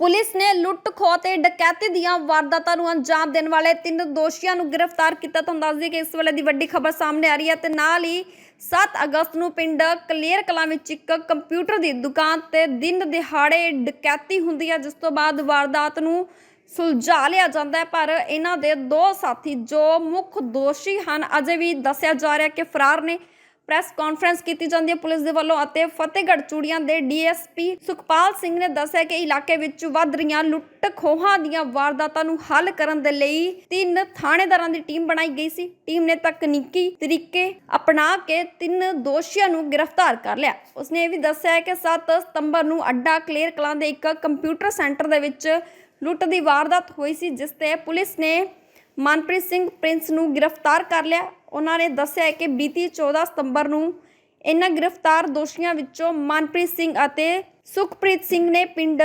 Police ਨੇ ਲੁੱਟ ਖੋਹ ਤੇ ਡਕੈਤੀ ਦੀਆਂ ਵਾਰਦਾਤਾਂ ਨੂੰ ਅੰਜਾਮ ਦੇਣ ਵਾਲੇ ਤਿੰਨ ਦੋਸ਼ੀਆਂ ਨੂੰ ਗ੍ਰਿਫਤਾਰ ਕੀਤਾ। ਤੁਹਾਨੂੰ ਦੱਸ ਦਈਏ ਕਿ ਇਸ ਵੇਲੇ ਦੀ ਵੱਡੀ ਖਬਰ ਸਾਹਮਣੇ ਆ ਰਹੀ ਹੈ ਤੇ ਨਾਲ ਹੀ 7 ਅਗਸਤ ਨੂੰ ਪਿੰਡ ਕਲੀਅਰ ਕਲਾਂ ਵਿੱਚ ਇੱਕ ਕੰਪਿਊਟਰ ਦੀ ਦੁਕਾਨ ਤੇ ਦਿਨ ਦਿਹਾੜੇ ਡਕੈਤੀ ਹੁੰਦੀ ਹੈ, ਜਿਸ ਤੋਂ ਬਾਅਦ ਵਾਰਦਾਤ ਨੂੰ ਸੁਲਝਾ ਲਿਆ ਜਾਂਦਾ ਹੈ। ਪਰ ਇਹਨਾਂ ਦੇ ਦੋ ਸਾਥੀ ਜੋ ਮੁੱਖ ਦੋਸ਼ੀ ਹਨ, ਅਜੇ ਵੀ ਦੱਸਿਆ ਜਾ ਰਿਹਾ ਕਿ ਫਰਾਰ ਨੇ। ਪ੍ਰੈਸ ਕਾਨਫਰੰਸ ਕੀਤੀ ਜਾਂਦੀ ਹੈ ਪੁਲਿਸ ਦੇ ਵੱਲੋਂ ਅਤੇ ਫਤਿਹਗੜ੍ਹ ਚੂੜੀਆਂ ਦੇ ਡੀਐਸਪੀ ਸੁਖਪਾਲ ਸਿੰਘ ਨੇ ਦੱਸਿਆ ਕਿ ਇਲਾਕੇ ਵਿੱਚ ਵੱਧ ਰਹੀਆਂ ਲੁੱਟ ਖੋਹਾਂ ਦੀਆਂ ਵਾਰਦਾਤਾਂ ਨੂੰ ਹੱਲ ਕਰਨ ਦੇ ਲਈ ਤਿੰਨ ਥਾਣੇਦਾਰਾਂ ਦੀ ਟੀਮ ਬਣਾਈ ਗਈ ਸੀ। ਟੀਮ ਨੇ ਤਕਨੀਕੀ ਤਰੀਕੇ ਅਪਣਾ ਕੇ ਤਿੰਨ ਦੋਸ਼ੀਆਂ ਨੂੰ ਗ੍ਰਿਫਤਾਰ ਕਰ ਲਿਆ। ਉਸਨੇ ਇਹ ਵੀ ਦੱਸਿਆ ਕਿ 7 ਸਤੰਬਰ ਨੂੰ ਅੱਡਾ ਕਲੀਅਰ ਕਲਾਂ ਦੇ ਇੱਕ ਕੰਪਿਊਟਰ ਸੈਂਟਰ ਦੇ ਵਿੱਚ ਲੁੱਟ ਦੀ ਵਾਰਦਾਤ ਹੋਈ ਸੀ, ਜਿਸ ਤੇ ਪੁਲਿਸ ਨੇ ਮਨਪ੍ਰੀਤ ਸਿੰਘ ਪ੍ਰਿੰਸ ਨੂੰ ਗ੍ਰਿਫਤਾਰ ਕਰ ਲਿਆ। ਉਹਨਾਂ ਨੇ ਦੱਸਿਆ ਹੈ ਕਿ ਬੀਤੀ 14 ਸਤੰਬਰ ਨੂੰ ਇਹਨਾਂ ਗ੍ਰਿਫਤਾਰ ਦੋਸ਼ੀਆਂ ਵਿੱਚੋਂ ਮਨਪ੍ਰੀਤ ਸਿੰਘ ਅਤੇ ਸੁਖਪ੍ਰੀਤ ਸਿੰਘ ਨੇ ਪਿੰਡ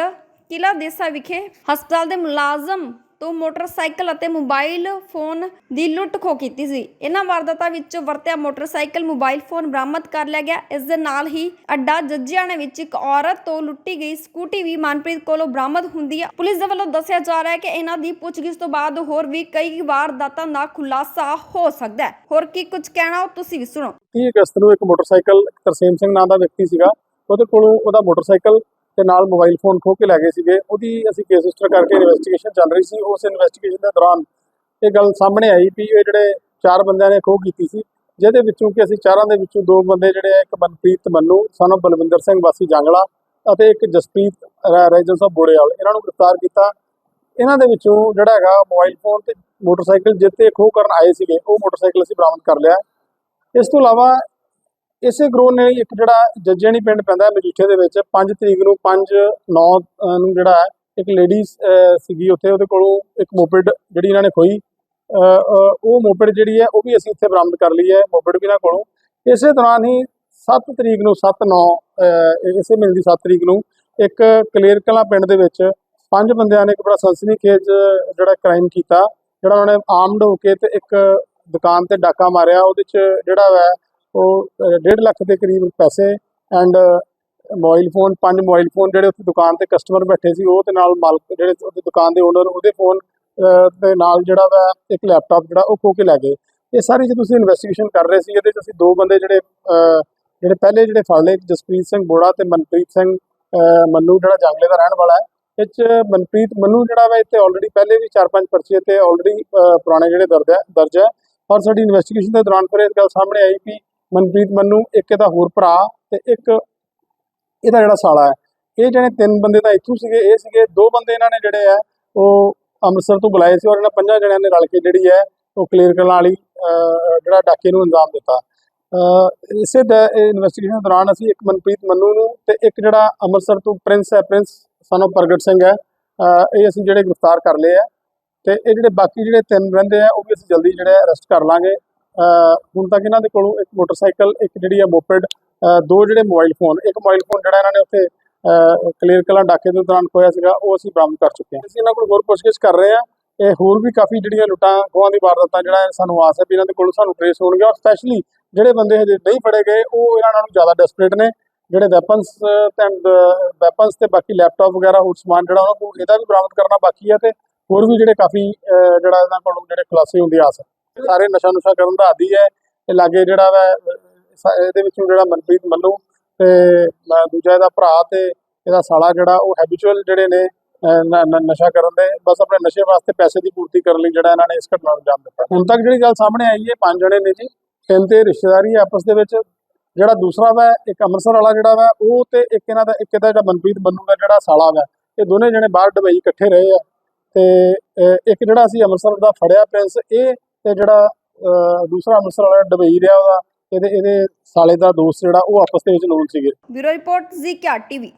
ਕਿਲਾ ਦੇਸਾ ਵਿਖੇ ਹਸਪਤਾਲ ਦੇ ਮੁਲਾਜ਼ਮ ਤੋਂ ਮੋਟਰਸਾਈਕਲ ਅਤੇ ਮੋਬਾਈਲ ਫੋਨ ਦੀ ਲੁੱਟ ਖੋਹ ਕੀਤੀ ਸੀ। ਇਹਨਾਂ ਵਾਰਦਾਤਾਂ ਵਿੱਚ ਵਰਤਿਆ ਮੋਟਰਸਾਈਕਲ, ਮੋਬਾਈਲ ਫੋਨ ਬਰਾਮਦ ਕਰ ਲਿਆ ਗਿਆ। ਇਸ ਦੇ ਨਾਲ ਹੀ ਅੱਡਾ ਜੱਜਿਆਣੇ ਵਿੱਚ ਇੱਕ ਔਰਤ ਤੋਂ ਲੁੱਟੀ ਗਈ ਸਕੂਟੀ ਵੀ ਮਨਪ੍ਰੀਤ ਕੋਲੋਂ ਬਰਾਮਦ ਹੁੰਦੀ ਹੈ ਪੁਲਿਸ ਦੇ ਵੱਲੋਂ ਦੱਸਿਆ ਜਾ ਰਿਹਾ ਹੈ ਕਿ ਇਹਨਾਂ ਦੀ ਪੁੱਛਗਿੱਛ ਤੋਂ ਬਾਅਦ ਹੋਰ ਵੀ ਕਈ ਵਾਰਦਾਤਾਂ ਦਾ ਖੁਲਾਸਾ ਹੋ ਸਕਦਾ ਹੈ। ਹੋਰ ਕੀ ਕੁਝ ਕਹਿਣਾ ਤੁਸੀਂ ਵੀ ਸੁਣੋ। 30 ਅਗਸਤ ਨੂੰ ਇੱਕ ਮੋਟਰਸਾਈਕਲ ਤਰਸੇਮ ਸਿੰਘ ਨਾਂ ਦਾ ਵਿਅਕਤੀ ਸੀਗਾ। ਉਹਦੇ ਕੋਲੋਂ ਉਹਦਾ ਮੋਟਰਸਾਈਕਲ ਤੇ ਨਾਲ ਮੋਬਾਈਲ ਫੋਨ ਖੋਹ ਕੇ ਲੈ ਗਏ ਸੀਗੇ। ਉਹਦੀ ਅਸੀਂ ਕੇਸ ਰਜਿਸਟਰ ਕਰਕੇ ਇਨਵੈਸਟੀਗੇਸ਼ਨ ਚੱਲ ਰਹੀ ਸੀ। ਉਸ ਇਨਵੈਸਟੀਗੇਸ਼ਨ ਦੇ ਦੌਰਾਨ ਇਹ ਗੱਲ ਸਾਹਮਣੇ ਆਈ ਵੀ ਇਹ ਜਿਹੜੇ ਚਾਰ ਬੰਦਿਆਂ ਨੇ ਖੋਹ ਕੀਤੀ ਸੀ, ਜਿਹਦੇ ਵਿੱਚੋਂ ਕਿ ਅਸੀਂ ਚਾਰਾਂ ਦੇ ਵਿੱਚੋਂ ਦੋ ਬੰਦੇ ਜਿਹੜੇ ਆ, ਇੱਕ ਮਨਪ੍ਰੀਤ ਮੰਨੂ ਸਾਨੂੰ ਬਲਵਿੰਦਰ ਸਿੰਘ, ਵਾਸੀ ਜਾਂਗਲਾ ਅਤੇ ਇੱਕ ਜਸਪ੍ਰੀਤ ਰੈਜਨ ਸਾਹਿਬ ਬੋੜੇਵਾਲ ਇਹਨਾਂ ਨੂੰ ਗ੍ਰਿਫਤਾਰ ਕੀਤਾ। ਇਹਨਾਂ ਦੇ ਵਿੱਚੋਂ ਜਿਹੜਾ ਹੈਗਾ ਮੋਬਾਈਲ ਫੋਨ ਤੇ ਮੋਟਰਸਾਈਕਲ ਜਿੱਤੇ ਖੋਹ ਕਰਨ ਆਏ ਸੀਗੇ, ਉਹ ਮੋਟਰਸਾਈਕਲ ਅਸੀਂ ਬਰਾਮਦ ਕਰ ਲਿਆ। ਇਸ ਤੋਂ ਇਲਾਵਾ ਇਸੇ ਗਰੋਹ ਨੇ ਇੱਕ ਜਿਹੜਾ ਜੱਜੇਣੀ ਪਿੰਡ ਪੈਂਦਾ ਮਜੀਠੇ ਦੇ ਵਿੱਚ 5 ਤਰੀਕ ਨੂੰ 5 9 ਨੂੰ ਜਿਹੜਾ ਇੱਕ ਲੇਡੀ ਸੀਗੀ ਉੱਥੇ, ਉਹਦੇ ਕੋਲੋਂ ਇੱਕ ਮੋਪਿਡ ਜਿਹੜੀ ਇਹਨਾਂ ਨੇ ਖੋਈ ਉਹ ਮੋਪਿਡ ਜਿਹੜੀ ਹੈ, ਉਹ ਵੀ ਅਸੀਂ ਇੱਥੇ ਬਰਾਮਦ ਕਰ ਲਈ ਹੈ ਮੋਪਿਡ ਵੀ ਇਹਨਾਂ ਕੋਲੋਂ। ਇਸੇ ਦੌਰਾਨ ਹੀ 7 ਤਰੀਕ ਨੂੰ 7 9 ਇਸੇ ਮਹੀਨੇ ਦੀ 7 ਤਰੀਕ ਨੂੰ ਇੱਕ ਕਲੀਅਰ ਕਲਾਂ ਪਿੰਡ ਦੇ ਵਿੱਚ ਪੰਜ ਬੰਦਿਆਂ ਨੇ ਇੱਕ ਬੜਾ ਸਨਸਨੀਖੇਜ ਜਿਹੜਾ ਕ੍ਰਾਈਮ ਕੀਤਾ, ਜਿਹੜਾ ਉਹਨਾਂ ਨੇ ਆਰਮਡ ਹੋ ਕੇ ਤੇ ਇੱਕ ਦੁਕਾਨ ਤੇ ਡਾਕਾ ਮਾਰਿਆ, ਉਹਦੇ ਚ ਜਿਹੜਾ ਹੈ ਉਹ 1.5 ਲੱਖ ਦੇ ਕਰੀਬ ਪੈਸੇ ਐਂਡ ਮੋਬਾਈਲ ਫੋਨ ਪੰਜ ਮੋਬਾਈਲ ਫੋਨ ਜਿਹੜੇ ਉੱਥੇ ਦੁਕਾਨ ਤੇ ਕਸਟਮਰ ਬੈਠੇ ਸੀ, ਉਹ ਤੇ ਨਾਲ ਮਾਲਕ ਜਿਹੜੇ ਉਹਦੀ ਦੁਕਾਨ ਦੇ ਓਨਰ ਉਹਦੇ ਫੋਨ ਦੇ ਨਾਲ ਜਿਹੜਾ ਵਾ ਇੱਕ ਲੈਪਟਾਪ ਜਿਹੜਾ ਉਹ ਖੋ ਕੇ ਲੈ ਗਏ। ਇਹ ਸਾਰੀ ਜੇ ਤੁਸੀਂ ਇਨਵੈਸਟੀਗੇਸ਼ਨ ਕਰ ਰਹੇ ਸੀ, ਇਹਦੇ ਚ ਅਸੀਂ ਦੋ ਬੰਦੇ ਜਿਹੜੇ ਜਿਹੜੇ ਪਹਿਲੇ ਜਿਹੜੇ ਫੜ ਲਏ, ਜਸਪ੍ਰੀਤ ਸਿੰਘ ਬੋੜਾ ਤੇ ਮਨਪ੍ਰੀਤ ਸਿੰਘ ਮੰਨੂ ਜਿਹੜਾ ਜੰਗਲੇ ਦਾ ਰਹਿਣ ਵਾਲਾ ਹੈ। ਇਹ 'ਚ ਮਨਪ੍ਰੀਤ, ਮੰਨੂ ਜਿਹੜਾ ਵਾ ਇੱਥੇ ਆਲਰੇਡੀ ਪਹਿਲੇ ਵੀ ਚਾਰ ਪੰਜ ਪਰਚੇ ਤੇ ਆਲਰੇਡੀ ਪੁਰਾਣੇ ਜਿਹੜੇ ਦਰਜ ਹੈ ਦਰਜ ਹੈ। ਔਰ ਸਾਡੀ ਇਨਵੈਸਟੀਗੇਸ਼ਨ ਦੇ ਦੌਰਾਨ ਫਿਰ ਇਹ ਗੱਲ ਸਾਹਮਣੇ ਆਈ ਕਿ ਮਨਪ੍ਰੀਤ ਮੰਨੂ, ਇੱਕ ਇਹਦਾ ਹੋਰ ਭਰਾ ਤੇ ਇੱਕ ਇਹਦਾ ਜਿਹੜਾ ਸਾਲਾ ਹੈ। ਇਹ ਜਿਹੜੇ ਤਿੰਨ ਬੰਦੇ ਤਾਂ ਇੱਥੋਂ ਸੀਗੇ, ਇਹ ਸੀਗੇ, ਦੋ ਬੰਦੇ ਇਹਨਾਂ ਨੇ ਜਿਹੜੇ ਆ ਉਹ ਅੰਮ੍ਰਿਤਸਰ ਤੋਂ ਬੁਲਾਏ ਸੀ ਔਰ ਇਹਨਾਂ ਪੰਜਾਂ ਜਣਿਆਂ ਨੇ ਰਲ ਕੇ ਜਿਹੜੀ ਹੈ, ਉਹ ਕਲੀਅਰ ਕਰਨ ਵਾਲੀ ਜਿਹੜਾ ਡਾਕੇ ਨੂੰ ਅੰਜਾਮ ਦਿੱਤਾ। ਇਸੇ ਦਾ ਇਨਵੈਸਟੀਗੇਸ਼ਨ ਦੌਰਾਨ ਅਸੀਂ ਇੱਕ ਮਨਪ੍ਰੀਤ ਮੰਨੂ ਨੂੰ ਤੇ ਇੱਕ ਜਿਹੜਾ ਅੰਮ੍ਰਿਤਸਰ ਤੋਂ ਪ੍ਰਿੰਸ ਹੈ, ਪ੍ਰਿੰਸ ਸਾਨੂੰ ਪ੍ਰਗਟ ਸਿੰਘ ਹੈ ਇਹ ਅਸੀਂ ਜਿਹੜੇ ਗ੍ਰਿਫਤਾਰ ਕਰ ਲਏ ਆ ਤੇ ਇਹ ਜਿਹੜੇ ਬਾਕੀ ਜਿਹੜੇ ਤਿੰਨ ਰਹਿੰਦੇ ਆ ਉਹ ਵੀ ਅਸੀਂ ਜਲਦੀ ਜਿਹੜੇ ਅਰੈਸਟ ਕਰ ਲਾਂਗੇ। ਹੁਣ ਤੱਕ ਇਹਨਾਂ ਦੇ ਕੋਲੋਂ ਇੱਕ ਮੋਟਰਸਾਈਕਲ ਇੱਕ ਜਿਹੜੀ ਆ ਮੋਪਿਡ ਦੋ ਜਿਹੜੇ ਮੋਬਾਈਲ ਫੋਨ ਇੱਕ ਮੋਬਾਈਲ ਫੋਨ ਜਿਹੜਾ ਇਹਨਾਂ ਨੇ ਉੱਥੇ ਕਲੀਅਰ ਕਲਾਂ ਡਾਕੇ ਦੇ ਦੌਰਾਨ ਖੋਇਆ ਸੀਗਾ ਉਹ ਅਸੀਂ ਬਰਾਮਦ ਕਰ ਚੁੱਕੇ ਹਾਂ। ਅਸੀਂ ਇਹਨਾਂ ਕੋਲ ਹੋਰ ਪੁੱਛਗਿੱਛ ਕਰ ਰਹੇ ਹਾਂ। ਇਹ ਹੋਰ ਵੀ ਕਾਫੀ ਜਿਹੜੀਆਂ ਲੁੱਟਾਂ ਖੋਹਾਂ ਦੀ ਵਾਰਦਾਤਾਂ ਜਿਹੜਾ ਸਾਨੂੰ ਆਸ ਹੈ ਵੀ ਇਹਨਾਂ ਦੇ ਕੋਲ ਸਾਨੂੰ ਟ੍ਰੇਸ ਹੋਣਗੇ ਔਰ ਸਪੈਸ਼ਲੀ ਜਿਹੜੇ ਬੰਦੇ ਹਜੇ ਨਹੀਂ ਫੜੇ ਗਏ ਉਹ ਇਹਨਾਂ ਨਾਲੋਂ ਜ਼ਿਆਦਾ ਡੈਸਪਰੇਟ ਨੇ। ਜਿਹੜੇ ਵੈਪਨਸ ਐਂਡ ਵੈਪਨਸ ਤੇ ਬਾਕੀ ਲੈਪਟਾਪ ਵਗੈਰਾ ਹੋਰ ਸਮਾਨ ਜਿਹੜਾ ਉਹਨਾਂ ਕੋਲ ਇਹਦਾ ਵੀ ਬਰਾਮਦ ਕਰਨਾ ਬਾਕੀ ਹੈ ਤੇ ਹੋਰ ਵੀ ਜਿਹੜੇ ਕਾਫੀ ਅਹ, ਜਿਹੜਾ ਇਹਨਾਂ ਕੋਲੋਂ ਜਿਹੜੇ ਖੁਲਾਸੇ ਹੁੰਦੇ ਆਸ ਹੈ। ਸਾਰੇ ਨਸ਼ਾ ਨੁਸ਼ਾ ਕਰਨ ਦਾ ਆਦੀ ਹੈ ਤੇ ਲਾਗੇ ਜਿਹੜਾ ਵਾ ਇਹਦੇ ਵਿੱਚੋਂ ਜਿਹੜਾ ਮਨਪ੍ਰੀਤ ਮੰਨੂ ਤੇ ਦੂਜਾ ਇਹਦਾ ਭਰਾ ਤੇ ਇਹਦਾ ਸਾਲਾ ਜਿਹੜਾ ਉਹ ਹੈਬਿਚੁਅਲ ਜਿਹੜੇ ਨੇ ਨਸ਼ਾ ਕਰਨ ਦੇ, ਬਸ ਆਪਣੇ ਨਸ਼ੇ ਵਾਸਤੇ ਪੈਸੇ ਦੀ ਪੂਰਤੀ ਕਰਨ ਲਈ ਜਿਹੜਾ ਇਹਨਾਂ ਨੇ ਇਸ ਘਟਨਾ ਨੂੰ ਅੰਜਾਮ ਦਿੱਤਾ। ਹੁਣ ਤੱਕ ਜਿਹੜੀ ਗੱਲ ਸਾਹਮਣੇ ਆਈ ਹੈ, ਪੰਜ ਜਣੇ ਨੇ ਜੀ, ਤਿੰਨ ਤੇ ਰਿਸ਼ਤੇਦਾਰੀ ਹੈ ਆਪਸ ਦੇ ਵਿੱਚ, ਜਿਹੜਾ ਦੂਸਰਾ ਵਾ, ਇੱਕ ਅੰਮ੍ਰਿਤਸਰ ਵਾਲਾ ਜਿਹੜਾ ਵਾ, ਉਹ ਤੇ ਇੱਕ ਇਹਨਾਂ ਦਾ, ਇੱਕ ਇਹਦਾ ਜਿਹੜਾ ਮਨਪ੍ਰੀਤ ਬੰਨੂ ਦਾ ਜਿਹੜਾ ਸਾਲਾ ਵਾ, ਇਹ ਦੋਨੇ ਜਣੇ ਬਾਹਰ ਦੁਬਈ ਇਕੱਠੇ ਰਹੇ ਆ ਤੇ ਇੱਕ ਜਿਹੜਾ ਅਸੀਂ ਅੰਮ੍ਰਿਤਸਰ ਦਾ ਫੜਿਆ ਪ੍ਰਿੰਸ ਇਹ ਤੇ ਜਿਹੜਾ ਦੂਸਰਾ ਅੰਮ੍ਰਿਤਸਰ ਵਾਲਾ ਦੁਬਈ ਰਿਹਾ ਉਹਦਾ, ਇਹਦੇ ਇਹਦੇ ਸਾਲੇ ਦਾ ਦੋਸਤ ਜਿਹੜਾ, ਉਹ ਆਪਸ ਦੇ ਵਿੱਚ ਲੋਨ ਸੀਗੇ। Bureau report, Zee TV.